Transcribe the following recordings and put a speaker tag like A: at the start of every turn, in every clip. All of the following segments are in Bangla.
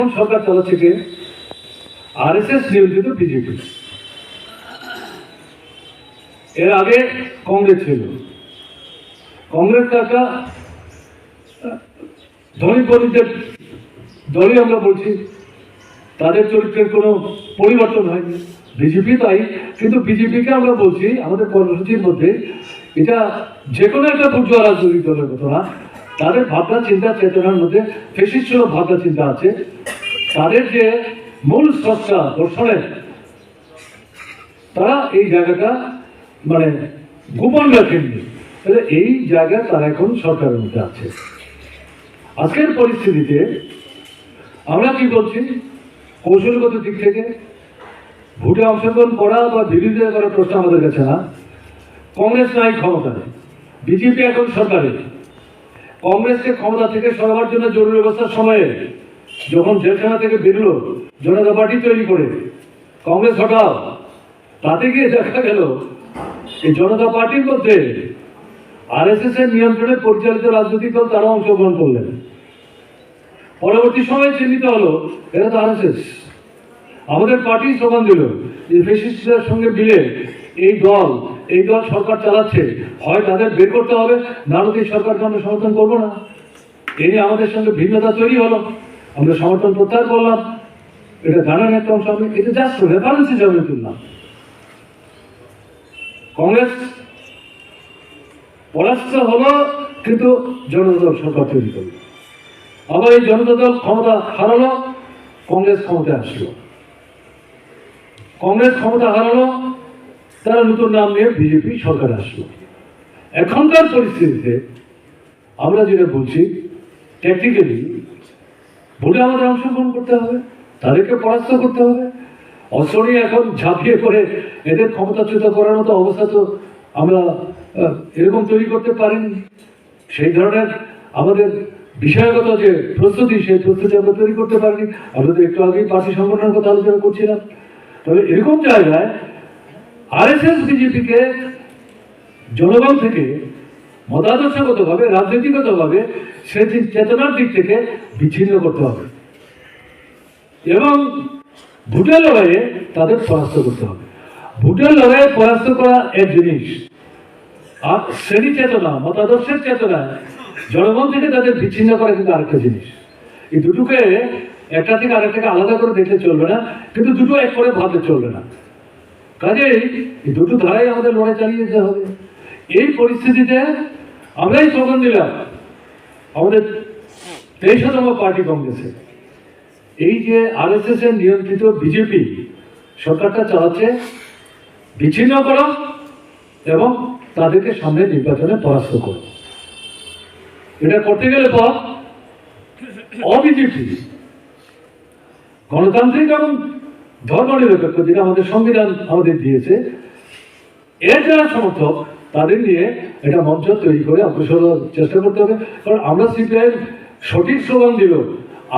A: সরকার চালাচ্ছে কে নিয়ন্ত্রিত বিজেপি এর আগে কংগ্রেস ছিল। কংগ্রেস একটা ধনী দলই আমরা বলছি। তাদের চরিত্রের কোনো পরিবর্তন হয়নি। বিজেপি তাই, কিন্তু বিজেপিকে আমরা বলছি, আমাদের কর্মসূচির মধ্যে, এটা যে কোনো একটা বুর্জোয়া রাজনৈতিক দলের না তাদের ভাবনা চিন্তা চেতনার মধ্যে ফেসিস্ট ভাবনা চিন্তা আছে। তাদের যে মূল স্রষ্টা দর্শনের, তারা এই জায়গাটা মানে গোপন রাখেননি। তাহলে এই জায়গায় তারা এখন সরকারের মধ্যে আছে। আজকের পরিস্থিতিতে আমরা কি বলছি কৌশলগত দিক থেকে ভোটে অংশগ্রহণ করা বা বিরোধিতা করার প্রশ্ন আমাদের কাছে না। কংগ্রেস নাই ক্ষমতায়। বিজেপি এখন সরকারে কংগ্রেসকে ক্ষমতা থেকে সরাবার জন্য জরুরি অবস্থার সময়ে যখন জেলখানা থেকে বেরলো জনতা পার্টি তৈরি করে কংগ্রেস হটাও তাতে গিয়ে দেখা গেল, এই জনতা পার্টির মধ্যে আর এস এস এর নিয়ন্ত্রণে পরিচালিত রাজনৈতিক দল তারা অংশগ্রহণ করলেন। পরবর্তী সময়ে চিহ্নিত হলো, এরা তো আর এস এস আমাদের পার্টি স্লোগান দিল যে, ফেসিস্টদের সঙ্গে মিলে এই দল এই দল সরকার চালাচ্ছে, হয় তাদের বের করতে হবে, না হলে এই সরকারকে আমরা সমর্থন করব না। এই নিয়ে আমাদের সঙ্গে ভিন্নতা তৈরি হলো। আমরা সমর্থন প্রত্যাহার করলাম। এটা জানার একটা অংশ আমি এটা জাস্ট রেফারেন্স হিসাবে তুললাম। কংগ্রেস পরাস্ত হলো, কিন্তু জনতা দল সরকার তৈরি করল। আবার এই জনতা দল ক্ষমতা হারালো, কংগ্রেস ক্ষমতায় আসলো। কংগ্রেস ক্ষমতা হারালো তারা নতুন নাম নিয়ে বিজেপি সরকার আসলো। এখনকার পরিস্থিতিতে আমরা যেটা বলছি টেকনিক্যালি ভোটে আমাদের অংশগ্রহণ করতে হবে, তাদেরকে পরাস্ত করতে হবে। অস্ত্র নিয়ে এখন ঝাঁপিয়ে পড়ে, এদের ক্ষমতাচ্যুত করার মতো অবস্থা তো আমরা এরকম তৈরি করতে পারিনি। সেই ধরনের আমাদের বিষয়গত যে প্রস্তুতি, সেই প্রস্তুতি আমরা তৈরি করতে পারিনি। আমরা তো একটু আগেই পার্টি সংগঠনের কথা আলোচনা করছিলাম। তবে এরকম জায়গায় আরএসএস বিজেপিকে জনগণ থেকে মতাদর্শগতভাবে রাজনীতিগতভাবে সে চেতনার দিক থেকে বিচ্ছিন্ন করতে হবে। এবং ভোটের লড়াইয়ে তাদের পরাস্ত করতে হবে। ভোটের লড়াইয়ে পরাস্ত করা এক জিনিস। আর শ্রেণি চেতনা, মতাদর্শের চেতনা জনগণ থেকে তাদের বিচ্ছিন্ন করা কিন্তু আরেকটা জিনিস। এই দুটোকে একটা থেকে আরেকটাকে আলাদা করে দেখলে চলবে না, কিন্তু দুটো এক করে ভাবলে চলবে না। কাজেই দুটো ধারাই আমাদের লড়াই চালিয়ে যেতে হবে। এই পরিস্থিতিতে আমরাই স্লোগান দিলাম, আমাদের তেইশতম পার্টি কংগ্রেসে। এই যে আর এস এর নিয়ন্ত্রিত বিজেপি সরকারটা চালাচ্ছে, বিচ্ছিন্ন করো এবং তাদেরকে সামনে নির্বাচনে পরাস্ত করো। এটা করতে গেলে পর অবিজেপি গণতান্ত্রিক এবং ধর্মনিরপেক্ষ যেটা আমাদের সংবিধান আমাদের দিয়েছে। এর যারা সমর্থক, তাদের নিয়ে এটা মঞ্চ তৈরি করে অগ্রসর চেষ্টা করতে হবে। কারণ আমরা সিপিআই সঠিক স্লোগান দিল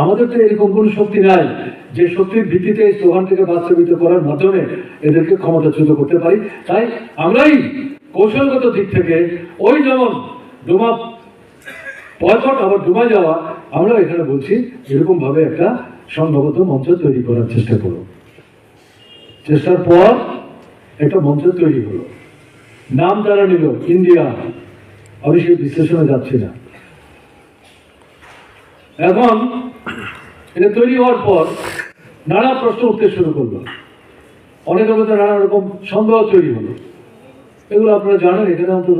A: আমাদের তো এরকম কোনো শক্তি নাই যে শক্তির ভিত্তিতে এই স্লোগানটাকে বাস্তবিত করার মাধ্যমে এদেরকে ক্ষমতাচ্যুত করতে পারি। তাই আমরাই কৌশলগত দিক থেকে ওই যেমন ডুমা পয়পট আবার ডুবা যাওয়া আমরা এখানে বলছি এরকম ভাবে একটা সংভবত মঞ্চ তৈরি করার চেষ্টা করো চেষ্টার পর একটা মঞ্চ তৈরি হলো। নাম তারা নিল, ইন্ডিয়া, আমি সেই বিশ্লেষণে যাচ্ছি না। এখন এটা তৈরি হওয়ার পর নানা প্রশ্ন উঠতে শুরু করল। অনেকের মধ্যে নানা রকম সন্দেহ তৈরি হলো। এগুলো আপনারা জানেন, এখানে অন্তত